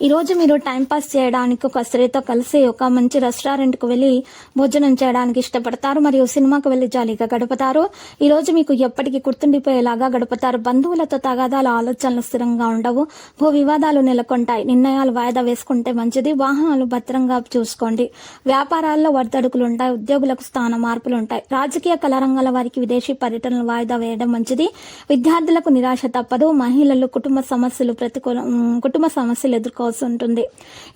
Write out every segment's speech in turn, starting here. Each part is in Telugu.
ఈరోజు మీరు టైంపాస్ చేయడానికి ఒక స్త్రీతో కలిసి ఒక మంచి రెస్టారెంట్కు వెళ్ళి భోజనం చేయడానికి ఇష్టపడతారు మరియు సినిమాకు వెళ్ళి జాలీగా గడుపుతారు. ఈరోజు మీకు ఎప్పటికీ గుర్తుండిపోయేలాగా గడుపుతారు. బంధువులతో తగాదాల ఆలోచనలు స్థిరంగా ఉండవు. భూ వివాదాలు నెలకొంటాయి. నిర్ణయాలు వాయిదా వేసుకుంటే మంచిది. వాహనాలు భద్రంగా చూసుకోండి. వ్యాపారాల్లో వర్ధడుకులు ఉంటాయి. ఉద్యోగులకు స్థాన మార్పులు ఉంటాయి. రాజకీయ కళారంగాల వారికి విదేశీ పర్యటనలు వాయిదా వేయడం మంచిది. విద్యార్థులకు నిరాశ తప్పదు. మహిళలు కుటుంబ సమస్యలు ప్రతికూల కుటుంబ సమస్యలు ఎదుర్కో ఉంటుంది.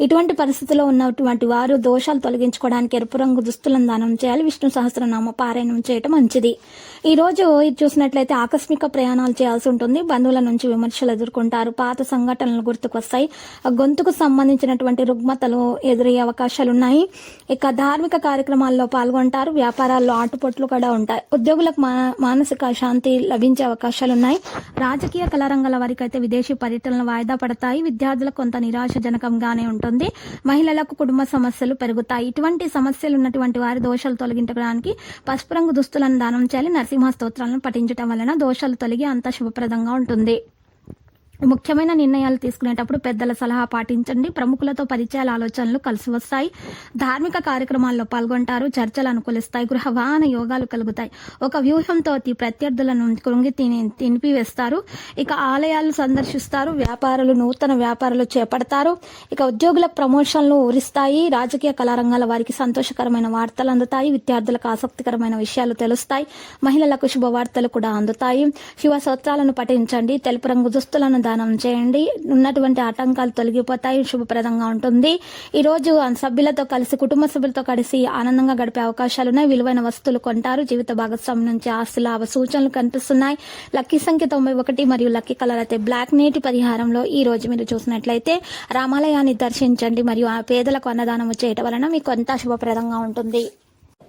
ఇటువంటి పరిస్థితిలో ఉన్నటువంటి వారు దోషాలు తొలగించుకోవడానికి ఎరుపు రంగు దుస్తులను దానం చేయాలి. విష్ణు సహస్రనామ పారాయణం చేయటం మంచిది. ఈ రోజు ఇది చూసినట్లయితే ఆకస్మిక ప్రయాణాలు చేయాల్సి ఉంటుంది. బంధువుల నుంచి విమర్శలు ఎదుర్కొంటారు. పాత సంఘటనలు గుర్తుకొస్తాయి. ఆ గొంతుకు సంబంధించినటువంటి రుగ్మతలు ఎదురయ్యే అవకాశాలు ఉన్నాయి. ఇక ధార్మిక కార్యక్రమాల్లో పాల్గొంటారు. వ్యాపారాల్లో ఆటుపోట్లు కూడా ఉంటాయి. ఉద్యోగులకు మా- మానసిక శాంతి లభించే అవకాశాలు ఉన్నాయి. రాజకీయ కళారంగాల వారికైతే విదేశీ పర్యటనలు వాయిదా పడతాయి. విద్యార్థులకు కొంత నిరాశజనకంగానే ఉంటుంది. మహిళలకు కుటుంబ సమస్యలు పెరుగుతాయి. ఇటువంటి సమస్యలు ఉన్నటువంటి వారి దోషాలు తొలగించడానికి పసుపు రంగు దుస్తులను దానం చేయాలి. నరసింహ స్తోత్రాలను పఠించడం వలన దోషాలు తొలగి అంత శుభప్రదంగా ఉంటుంది. ముఖ్యమైన నిర్ణయాలు తీసుకునేటప్పుడు పెద్దల సలహా పాటించండి. ప్రముఖులతో పరిచయాల ఆలోచనలు కలిసి వస్తాయి. ధార్మిక కార్యక్రమాల్లో పాల్గొంటారు. చర్చలు అనుకూలిస్తాయి. గృహ వాహన యోగాలు కలుగుతాయి. ఒక వ్యూహంతో ప్రత్యర్థులను కృంగి తిని తినిపివేస్తారు. ఇక ఆలయాలు సందర్శిస్తారు. వ్యాపారులు నూతన వ్యాపారాలు చేపడతారు. ఇక ఉద్యోగుల ప్రమోషన్లు ఊరిస్తాయి. రాజకీయ కళారంగాల వారికి సంతోషకరమైన వార్తలు అందుతాయి. విద్యార్థులకు ఆసక్తికరమైన విషయాలు తెలుస్తాయి. మహిళలకు శుభవార్తలు కూడా అందుతాయి. శివ సూత్రాలను పఠించండి. తెలుపు రంగు దుస్తులను దానం చేయండి. ఉన్నటువంటి ఆటంకాలు తొలగిపోతాయి. శుభప్రదంగా ఉంటుంది. ఈ రోజు ఆ సభ్యులతో కలిసి కుటుంబ సభ్యులతో కలిసి ఆనందంగా గడిపే అవకాశాలు ఉన్నాయి. విలువైన వస్తువులు కొంటారు. జీవిత భాగస్వామి నుంచి ఆస్తుల సూచనలు కనిపిస్తున్నాయి. లక్కీ సంఖ్య తొంభై ఒకటి మరియు లక్కీ కలర్ అయితే బ్లాక్. నీటి పరిహారంలో ఈ రోజు మీరు చూసినట్లయితే రామాలయాన్ని దర్శించండి మరియు ఆ పేదలకు అన్నదానం చేయటం వలన మీకు అంతా శుభప్రదంగా ఉంటుంది.